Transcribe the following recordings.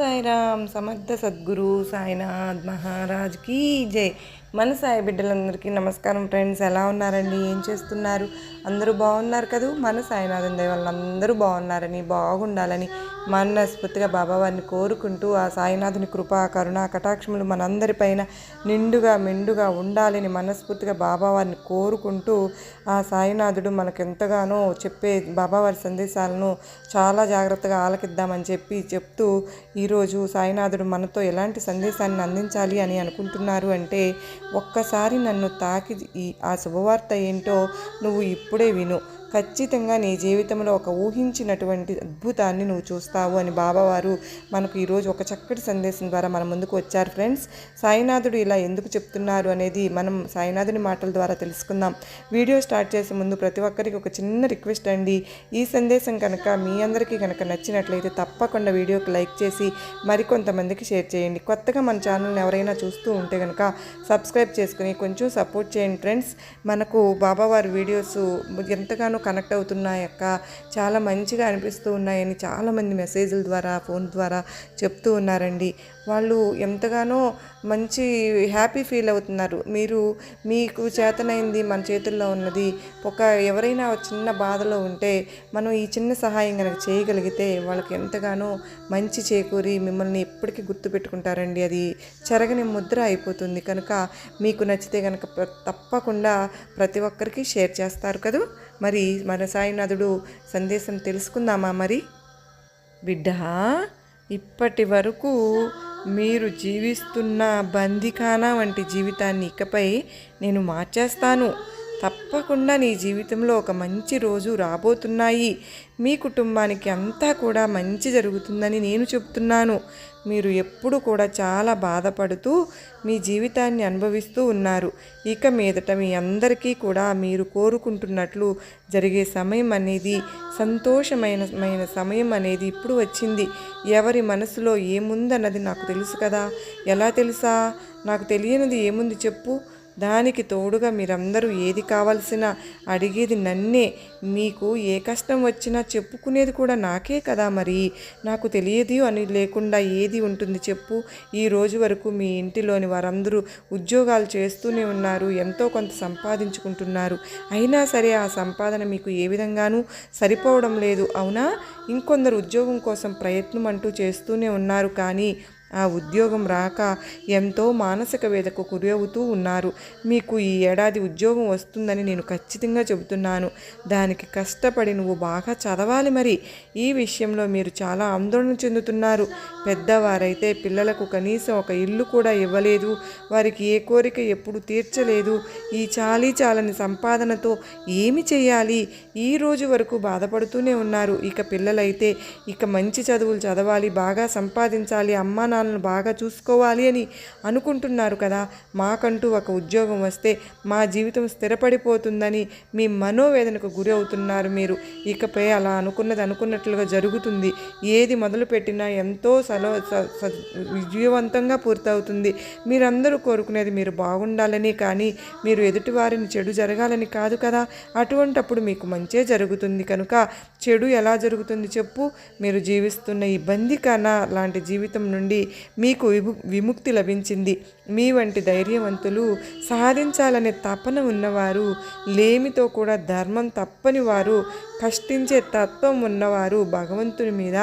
साईराम समर्थ सद्गुरु साईनाथ महाराज की जय। మన సాయి బిడ్డలందరికీ నమస్కారం ఫ్రెండ్స్ ఎలా ఉన్నారండి? ఏం చేస్తున్నారు? అందరూ బాగున్నారు కదూ? మన సాయినాథం దయ వల్ల అందరూ బాగున్నారని బాగుండాలని మనస్ఫూర్తిగా బాబావారిని కోరుకుంటూ ఆ సాయినాథుని కృపా కరుణ కటాక్షములు మనందరిపైన నిండుగా మెండుగా ఉండాలని మనస్ఫూర్తిగా బాబావారిని కోరుకుంటూ ఆ సాయినాథుడు మనకెంతగానో చెప్పే బాబావారి సందేశాలను చాలా జాగ్రత్తగా ఆలకిద్దామని చెప్పి చెప్తూ ఈరోజు సాయినాథుడు మనతో ఎలాంటి సందేశాన్ని అందించాలి అని అనుకుంటున్నారు అంటే ఒక్కసారి నన్ను తాకి ఈ ఆ శుభవార్త ఏంటో నువ్వు ఇప్పుడే విను. ఖచ్చితంగా నీ జీవితంలో ఒక ఊహించినటువంటి అద్భుతాన్ని నువ్వు చూస్తావు అని బాబావారు మనకు ఈరోజు ఒక చక్కటి సందేశం ద్వారా మన ముందుకు వచ్చారు ఫ్రెండ్స్. సాయినాథుడు ఇలా ఎందుకు చెప్తున్నారు అనేది మనం సాయినాథుని మాటల ద్వారా తెలుసుకుందాం. వీడియో స్టార్ట్ చేసే ముందు ప్రతి ఒక్కరికి ఒక చిన్న రిక్వెస్ట్ అండి. ఈ సందేశం కనుక మీ అందరికీ కనుక నచ్చినట్లయితే తప్పకుండా వీడియోకి లైక్ చేసి మరికొంతమందికి షేర్ చేయండి. కొత్తగా మన ఛానల్ని ఎవరైనా చూస్తూ ఉంటే కనుక సబ్స్క్రైబ్ చేసుకుని కొంచెం సపోర్ట్ చేయండి ఫ్రెండ్స్. మనకు బాబావారి వీడియోస్ ఎంతగానో కనెక్ట్ అవుతున్నాయి అక్క. చాలా మంచిగా అనిపిస్తూ ఉన్నాయని చాలామంది మెసేజ్ల ద్వారా ఫోన్ ద్వారా చెప్తూ ఉన్నారండి. వాళ్ళు ఎంతగానో మంచి హ్యాపీ ఫీల్ అవుతున్నారు. మీరు మీకు చేతనైంది మన చేతుల్లో ఉన్నది. ఒక ఎవరైనా చిన్న బాధలో ఉంటే మనం ఈ చిన్న సహాయం కనుక చేయగలిగితే వాళ్ళకి ఎంతగానో మంచి చేకూరి మిమ్మల్ని ఎప్పటికీ గుర్తుపెట్టుకుంటారండి. అది చెరగని ముద్ర అయిపోతుంది. కనుక మీకు నచ్చితే కనుక తప్పకుండా ప్రతి ఒక్కరికి షేర్ చేస్తారు కదా? మరి మన సాయినాథుడు సందేశం తెలుసుకుందామా మరి? బిడ్డ ఇప్పటి వరకు మీరు జీవిస్తున్న బందికానా వంటి జీవితాన్ని ఇకపై నేను మార్చేస్తాను. తప్పకుండా నీ జీవితంలో ఒక మంచి రోజు రాబోతున్నాయి. మీ కుటుంబానికి అంతా కూడా మంచి జరుగుతుందని నేను చెప్తున్నాను. మీరు ఎప్పుడు కూడా చాలా బాధపడుతూ మీ జీవితాన్ని అనుభవిస్తూ ఉన్నారు. ఇక మీదట మీ అందరికీ కూడా మీరు కోరుకుంటున్నట్లు జరిగే సమయం అనేది సంతోషమైన సమయం అనేది ఇప్పుడు వచ్చింది. ఎవరి మనసులో ఏముందన్నది నాకు తెలుసు కదా? ఎలా తెలుసా? నాకు తెలియనిది ఏముంది చెప్పు. దానికి తోడుగా మీరందరూ ఏది కావాల్సిన అడిగేది నన్నే. మీకు ఏ కష్టం వచ్చినా చెప్పుకునేది కూడా నాకే కదా మరి. నాకు తెలియదు అని లేకుండా ఏది ఉంటుంది చెప్పు. ఈ రోజు వరకు మీ ఇంటిలోని వారందరూ ఉద్యోగాలు చేస్తూనే ఉన్నారు ఎంతో కొంత సంపాదించుకుంటున్నారు. అయినా సరే ఆ సంపాదన మీకు ఏ విధంగానూ సరిపోవడం లేదు అవునా? ఇంకొందరు ఉద్యోగం కోసం ప్రయత్నం అంటూ చేస్తూనే ఉన్నారు కానీ ఆ ఉద్యోగం రాక ఎంతో మానసిక వేదకు గురవుతూ ఉన్నారు. మీకు ఈ ఏడాది ఉద్యోగం వస్తుందని నేను ఖచ్చితంగా చెబుతున్నాను. దానికి కష్టపడి నువ్వు బాగా చదవాలి మరి. ఈ విషయంలో మీరు చాలా ఆందోళన చెందుతున్నారు. పెద్దవారైతే పిల్లలకు కనీసం ఒక ఇల్లు కూడా ఇవ్వలేదు. వారికి ఏ కోరిక ఎప్పుడు తీర్చలేదు. ఈ చాలీ చాలని సంపాదనతో ఏమి చేయాలి? ఈ రోజు వరకు బాధపడుతూనే ఉన్నారు. ఇక పిల్లలైతే ఇక మంచి చదువులు చదవాలి బాగా సంపాదించాలి అమ్మా నాన్నలను బాగా చూసుకోవాలి అని అనుకుంటున్నారు కదా. మాకంటూ ఒక ఉద్యోగం వస్తే మా జీవితం స్థిరపడిపోతుందని మీ మనోవేదనకు గురి అవుతున్నారు మీరు. ఇకపై అలా అనుకున్నది అనుకున్నట్లుగా జరుగుతుంది. ఏది మొదలుపెట్టినా ఎంతో సలో విజయవంతంగా పూర్తవుతుంది. మీరందరూ కోరుకునేది మీరు బాగుండాలని కానీ మీరు ఎదుటివారిని చెడు జరగాలని కాదు కదా. అటువంటప్పుడు మీకు మంచే జరుగుతుంది కనుక చెడు ఎలా జరుగుతుంది చెప్పు. మీరు జీవిస్తున్న ఇబ్బంది కన్నా లాంటి జీవితం నుండి మీకు విము విముక్తి లభించింది. మీ వంటి ధైర్యవంతులు సాధించాలనే తపన ఉన్నవారు లేమితో కూడా ధర్మం తప్పని వారు కష్టించే తత్వం ఉన్నవారు భగవంతుని మీద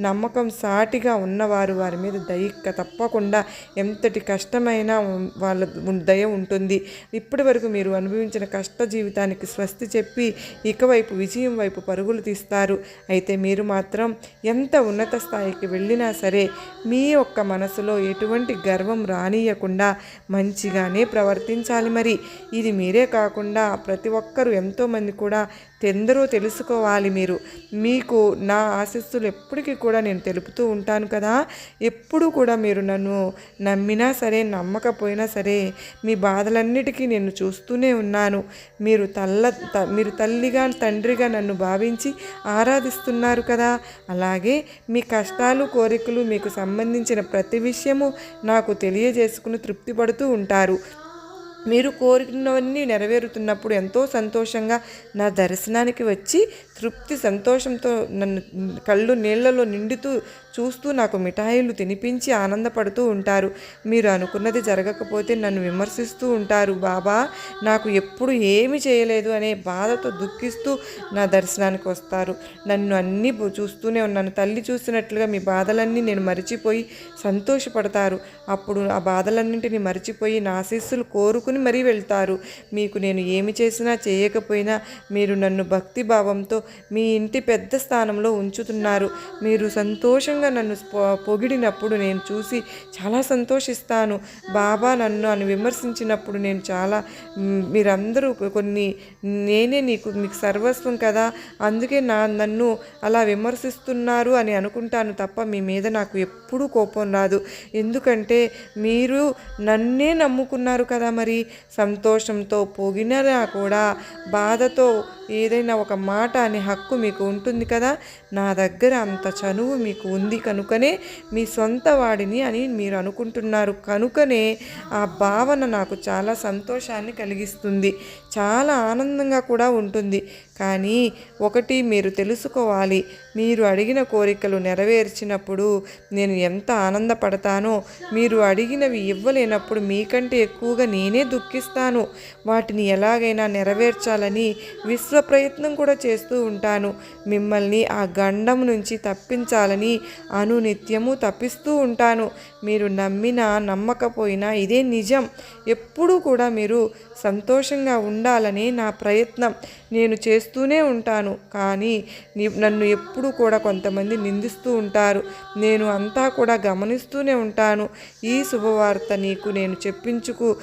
నమ్మకం సాటిగా ఉన్నవారు వారి మీద దయక తప్పకుండా ఎంతటి కష్టమైనా వాళ్ళ దయ ఉంటుంది. ఇప్పటి వరకు మీరు అనుభవించిన కష్ట జీవితానికి స్వస్తి చెప్పి ఇకవైపు విజయం వైపు పరుగులు తీస్తారు. అయితే మీరు మాత్రం ఎంత ఉన్నత స్థాయికి వెళ్ళినా సరే మీ యొక్క మనసులో ఎటువంటి గర్వం రానియకుండా మంచిగానే ప్రవర్తించాలి మరి. ఇది మీరే కాకుండా ప్రతి ఒక్కరూ ఎంతోమంది కూడా ఎందరో తెలుసుకోవాలి మీరు. మీకు నా ఆశస్సులు ఎప్పటికీ కూడా నేను తెలుపుతూ ఉంటాను కదా. ఎప్పుడు కూడా మీరు నన్ను నమ్మినా సరే నమ్మకపోయినా సరే మీ బాధలన్నిటికీ నేను చూస్తూనే ఉన్నాను. మీరు తల్ల మీరు తల్లిగా తండ్రిగా నన్ను భావించి ఆరాధిస్తున్నారు కదా. అలాగే మీ కష్టాలు కోరికలు మీకు సంబంధించిన ప్రతి విషయము నాకు తెలియజేసుకుని తృప్తి పడుతూ ఉంటారు. మీరు కోరినవన్నీ నెరవేరుతున్నప్పుడు ఎంతో సంతోషంగా నా దర్శనానికి వచ్చి తృప్తి సంతోషంతో నన్ను కళ్ళు నీళ్ళలో నిండుతూ చూస్తూ నాకు మిఠాయిలు తినిపించి ఆనందపడుతూ ఉంటారు. మీరు అనుకున్నది జరగకపోతే నన్ను విమర్శిస్తూ ఉంటారు. బాబా నాకు ఎప్పుడు ఏమి చేయలేదు అనే బాధతో దుఃఖిస్తూ నా దర్శనానికి వస్తారు. నన్ను అన్నీ చూస్తూనే ఉన్నాను. తల్లి చూసినట్లుగా మీ బాధలన్నీ నేను మరిచిపోయి సంతోషపడతారు. అప్పుడు ఆ బాధలన్నింటినీ మరిచిపోయి నా ఆశీస్సులు కోరుకుని మరీ వెళ్తారు. మీకు నేను ఏమి చేసినా చేయకపోయినా మీరు నన్ను భక్తి భావంతో మీ ఇంటి పెద్ద స్థానంలో ఉంచుతున్నారు. మీరు సంతోషంగా నన్ను పొ- పొగిడినప్పుడు నేను చూసి చాలా సంతోషిస్తాను. బాబా నన్ను అని విమర్శించినప్పుడు నేను చాలా మీరందరూ కొన్ని నేనే నీకు మీకు సర్వస్వం కదా అందుకే నా నన్ను అలా విమర్శిస్తున్నారు అని అనుకుంటాను తప్ప మీ మీద నాకు ఎప్పుడూ కోపం రాదు. ఎందుకంటే మీరు నన్నే నమ్ముకున్నారు కదా మరి. సంతోషంతో పొగినరా కూడా బాధతో ఏదైనా ఒక మాట అనే హక్కు మీకు ఉంటుంది కదా. నా దగ్గర అంత చనువు మీకు ఉంది. కనుకనే మీ సొంత వాడిని అని మీరు అనుకుంటున్నారు. కనుకనే ఆ భావన నాకు చాలా సంతోషాన్ని కలిగిస్తుంది. చాలా ఆనందంగా కూడా ఉంటుంది. కానీ ఒకటి మీరు తెలుసుకోవాలి. మీరు అడిగిన కోరికలు నెరవేర్చినప్పుడు నేను ఎంత ఆనందపడతానో మీరు అడిగినవి ఇవ్వలేనప్పుడు మీకంటే ఎక్కువగా నేనే దుఃఖిస్తాను. వాటిని ఎలాగైనా నెరవేర్చాలని విశ్వ ప్రయత్నం కూడా చేస్తూ ఉంటాను. మిమ్మల్ని ఆ గండం నుంచి తప్పించాలని అనునిత్యము తప్పిస్తూ ఉంటాను. మీరు నమ్మినా నమ్మకపోయినా ఇదే నిజం. ఎప్పుడూ కూడా మీరు సంతోషంగా ఉండాలని నా ప్రయత్నం. నేను చేస్తూనే ఉంటాను. కానీ నన్ను ఎప్పుడూ కూడా కొంతమంది నిందిస్తూ ఉంటారు. నేను అంతా కూడా గమనిస్తూనే ఉంటాను. ఈ శుభవార్త నీకు నేను చెప్పించుకు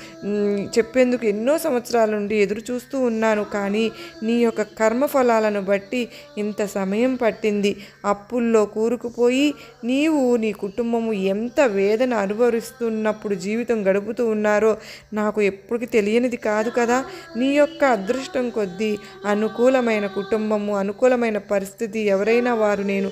చెప్పేందుకు ఎన్నో సంవత్సరాల నుండి ఎదురు చూస్తూ ఉన్నాను. కానీ నీ యొక్క కర్మఫలాలను బట్టి ఇంత సమయం పట్టింది. అప్పుల్లో కూరుకుపోయి నీవు నీ కుటుంబము ఎంత వే వేదన అనుభవిస్తున్నప్పుడు జీవితం గడుపుతూ ఉన్నారో నాకు ఎప్పటికీ తెలియనిది కాదు కదా. నీ యొక్క అదృష్టం కొద్దీ అనుకూలమైన కుటుంబము అనుకూలమైన పరిస్థితి ఎవరైనా వారు నేను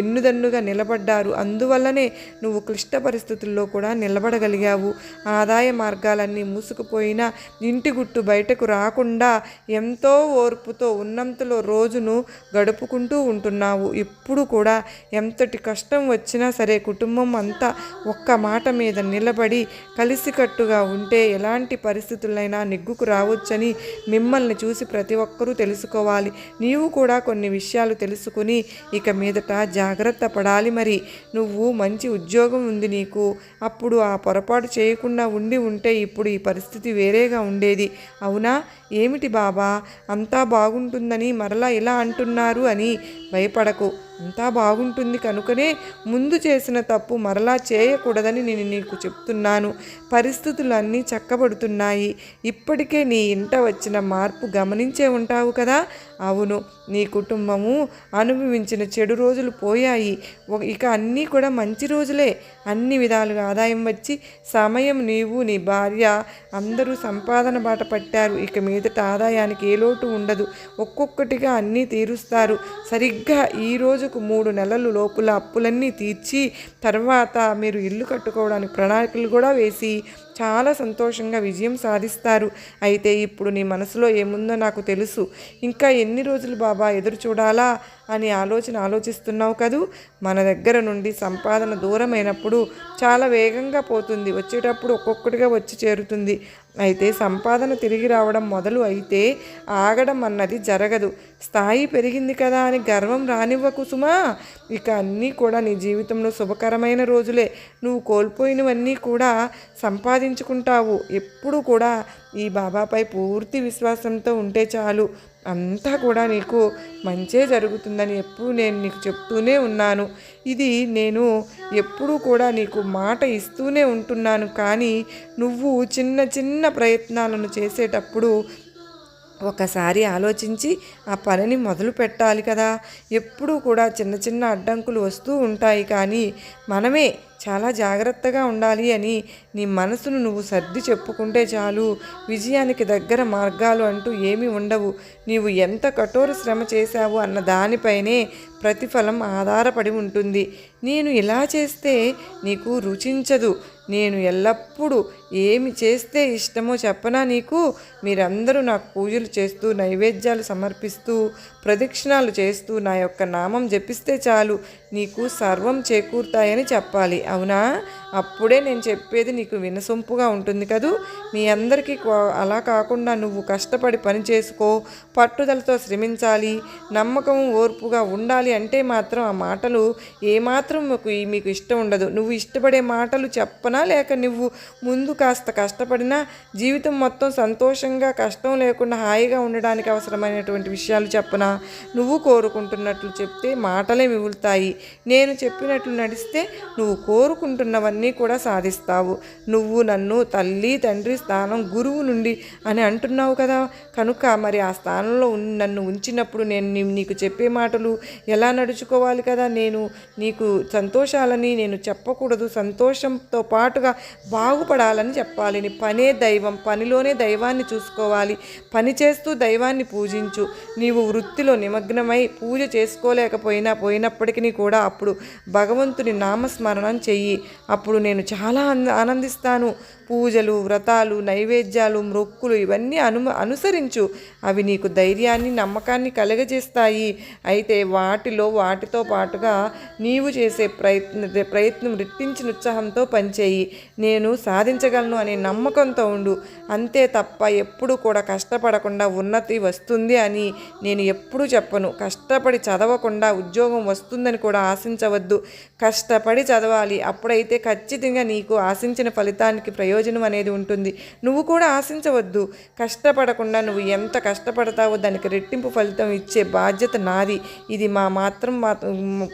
ఎన్నుదన్నుగా నిలబడ్డారు. అందువల్లనే నువ్వు క్లిష్ట పరిస్థితుల్లో కూడా నిలబడగలిగావు. ఆదాయ మార్గాలన్నీ మూసుకుపోయినా ఇంటి గుట్టు బయటకు రాకుండా ఎంతో ఓర్పుతో ఉన్నంతలో రోజును గడుపుకుంటూ ఉంటున్నావు. ఇప్పుడు కూడా ఎంతటి కష్టం వచ్చినా సరే కుటుంబం అంతా ఒక్క మాట మీద నిలబడి కలిసికట్టుగా ఉంటే ఎలాంటి పరిస్థితులైనా నెగ్గుకు రావచ్చని మిమ్మల్ని చూసి ప్రతి ఒక్కరూ తెలుసుకోవాలి. నీవు కూడా కొన్ని విషయాలు తెలుసుకుని ఇక మీదట జాగ్రత్త పడాలి మరి. నువ్వు మంచి ఉద్యోగం ఉంది నీకు. అప్పుడు ఆ పొరపాటు చేయకుండా ఉండి ఉంటే ఇప్పుడు ఈ పరిస్థితి వేరేగా ఉండేది. అవునా? ఏమిటి బాబా? అంతా బాగుంటుందని మరలా ఇలా అంటున్నారు అని భయపడకు. అంతా బాగుంటుంది కనుకనే ముందు చేసిన తప్పు మరలా చేయకూడదని నేను నీకు చెప్తున్నాను. పరిస్థితులన్నీ చక్కబడుతున్నాయి. ఇప్పటికే నీ ఇంట వచ్చిన మార్పు గమనించే ఉంటావు కదా? అవును నీ కుటుంబము అనుభవించిన చెడు రోజులు పోయాయి. ఇక అన్నీ కూడా మంచి రోజులే. అన్ని విధాలుగా ఆదాయం వచ్చి సమయం నీవు నీ భార్య అందరూ సంపాదన బాట పట్టారు. ఇక మీ మీదట ఆదాయానికి ఏ లోటు ఉండదు. ఒక్కొక్కటిగా అన్నీ తీరుస్తారు. సరిగ్గా ఈ రోజుకు మూడు నెలలు లోపల అప్పులన్నీ తీర్చి తర్వాత మీరు ఇల్లు కట్టుకోవడానికి ప్రణాళికలు కూడా వేసి చాలా సంతోషంగా విజయం సాధిస్తారు. అయితే ఇప్పుడు నీ మనసులో ఏముందో నాకు తెలుసు. ఇంకా ఎన్ని రోజులు బాబా ఎదురు చూడాలా అని ఆలోచన ఆలోచిస్తున్నావు కదూ? మన దగ్గర నుండి సంపాదన దూరమైనప్పుడు చాలా వేగంగా పోతుంది. వచ్చేటప్పుడు ఒక్కొక్కటిగా వచ్చి చేరుతుంది. అయితే సంపాదన తిరిగి రావడం మొదలు అయితే ఆగడం అన్నది జరగదు. స్థాయి పెరిగింది కదా అని గర్వం రానివ్వకు సుమా. ఇక అన్నీ కూడా నీ జీవితంలో శుభకరమైన రోజులే. నువ్వు కోల్పోయినవన్నీ కూడా సంపాదించుకుంటావు. ఎప్పుడు కూడా ఈ బాబాపై పూర్తి విశ్వాసంతో ఉంటే చాలు. అంతా కూడా నీకు మంచే జరుగుతుందని ఎప్పుడు నేను నీకు చెప్తూనే ఉన్నాను. ఇది నేను ఎప్పుడూ కూడా నీకు మాట ఇస్తూనే ఉంటున్నాను. కానీ నువ్వు చిన్న చిన్న ప్రయత్నాలను చేసేటప్పుడు ఒకసారి ఆలోచించి ఆ పనిని మొదలు పెట్టాలి కదా. ఎప్పుడూ కూడా చిన్న చిన్న అడ్డంకులు వస్తూ ఉంటాయి కానీ మనమే చాలా జాగ్రత్తగా ఉండాలి అని నీ మనసును నువ్వు సర్ది చెప్పుకుంటే చాలు. విజయానికి దగ్గర మార్గాలు అంటూ ఏమీ ఉండవు. నీవు ఎంత కఠోర శ్రమ చేశావు అన్న దానిపైనే ప్రతిఫలం ఆధారపడి ఉంటుంది. నేను ఇలా చేస్తే నీకు రుచించదు. నేను ఎల్లప్పుడూ ఏమి చేస్తే ఇష్టమో చెప్పనా నీకు? మీరందరూ నాకు పూజలు చేస్తూ నైవేద్యాలు సమర్పిస్తూ ప్రదక్షిణాలు చేస్తూ నా యొక్క నామం జపిస్తే చాలు. నీకు సర్వం చేకూరుతాయని చెప్పాలి. అవునా? అప్పుడే నేను చెప్పేది నీకు వినసొంపుగా ఉంటుంది కదూ? మీ అందరికీ అలా కాకుండా నువ్వు కష్టపడి పని చేసుకో పట్టుదలతో శ్రమించాలి నమ్మకం ఓర్పుగా ఉండాలి అంటే మాత్రం ఆ మాటలు ఏమాత్రం మీకు మీకు ఇష్టం ఉండదు. నువ్వు ఇష్టపడే మాటలు చెప్పనా లేక నువ్వు ముందు కాస్త కష్టపడినా జీవితం మొత్తం సంతోషంగా కష్టం లేకుండా హాయిగా ఉండడానికి అవసరమైనటువంటి విషయాలు చెప్పనా? నువ్వు కోరుకుంటున్నట్లు చెప్తే మాటలే మిగులుతాయి. నేను చెప్పినట్లు నడిస్తే నువ్వు కోరుకుంటున్నవన్నీ కూడా సాధిస్తావు. నువ్వు నన్ను తల్లి తండ్రి స్థానం గురువు నుండి అని అంటున్నావు కదా? కనుక మరి ఆ స్థానంలో నన్ను ఉంచినప్పుడు నేను నీకు చెప్పే మాటలు ఎలా నడుచుకోవాలి కదా? నేను నీకు సంతోషాలని నేను చెప్పకూడదు. సంతోషంతో పాటుగా బాగుపడాలని చెప్పాలి. నీ పనే దైవం. పనిలోనే దైవాన్ని చేసుకోవాలి. పని చేస్తూ దైవాన్ని పూజించు. నీవు వృత్తిలో నిమగ్నమై పూజ చేసుకోలేకపోయినా పోయినప్పటికీ కూడా అప్పుడు భగవంతుని నామస్మరణం చెయ్యి. అప్పుడు నేను చాలా ఆనందిస్తాను. పూజలు వ్రతాలు నైవేద్యాలు మొక్కులు ఇవన్నీ అను అనుసరించు. అవి నీకు ధైర్యాన్ని నమ్మకాన్ని కలగజేస్తాయి. అయితే వాటిలో వాటితో పాటుగా నీవు చేసే ప్రయత్న ప్రయత్నం రెట్టించిన ఉత్సాహంతో పనిచేయి. నేను సాధించగలను అనే నమ్మకంతో ఉండు. అంతే తప్ప ఎప్పుడు కూడా కష్టపడకుండా ఉన్నతి వస్తుంది అని నేను ఎప్పుడూ చెప్పను. కష్టపడి చదవకుండా ఉద్యోగం వస్తుందని కూడా ఆశించవద్దు. కష్టపడి చదవాలి. అప్పుడైతే ఖచ్చితంగా నీకు ఆశించిన ఫలితానికి ప్రయోజనం అనేది ఉంటుంది. నువ్వు కూడా ఆశించవద్దు. కష్టపడకుండా నువ్వు ఎంత కష్టపడతావో దానికి రెట్టింపు ఫలితం ఇచ్చే బాధ్యత నాది. ఇది మా మాత్రం మా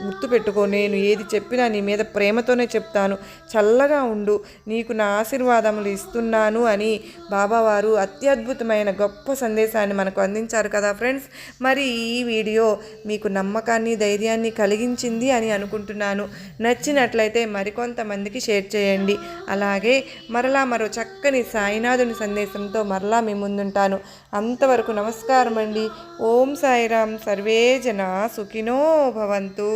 గుర్తుపెట్టుకో. నేను ఏది చెప్పినా నీ మీద ప్రేమతోనే చెప్తాను. చల్లగా ఉండు. నీకు నా ఆశీర్వాదములు ఇస్తున్నాను అని బాబావారు అత్యద్భుతమైన గొప్ప సందేశాన్ని మనకు అందించారు కదా ఫ్రెండ్స్. మరి ఈ వీడియో మీకు నమ్మకాన్ని ధైర్యాన్ని కలిగించింది అని అనుకుంటున్నాను. నచ్చినట్లయితే మరికొంతమందికి షేర్ చేయండి. అలాగే మరలా మరో చక్కని సాయినాథుని సందేశంతో మరలా మీ ముందుంటాను. అంతవరకు నమస్కారం అండి ఓం సాయిరాం సర్వే జన సుఖినో భవంతు.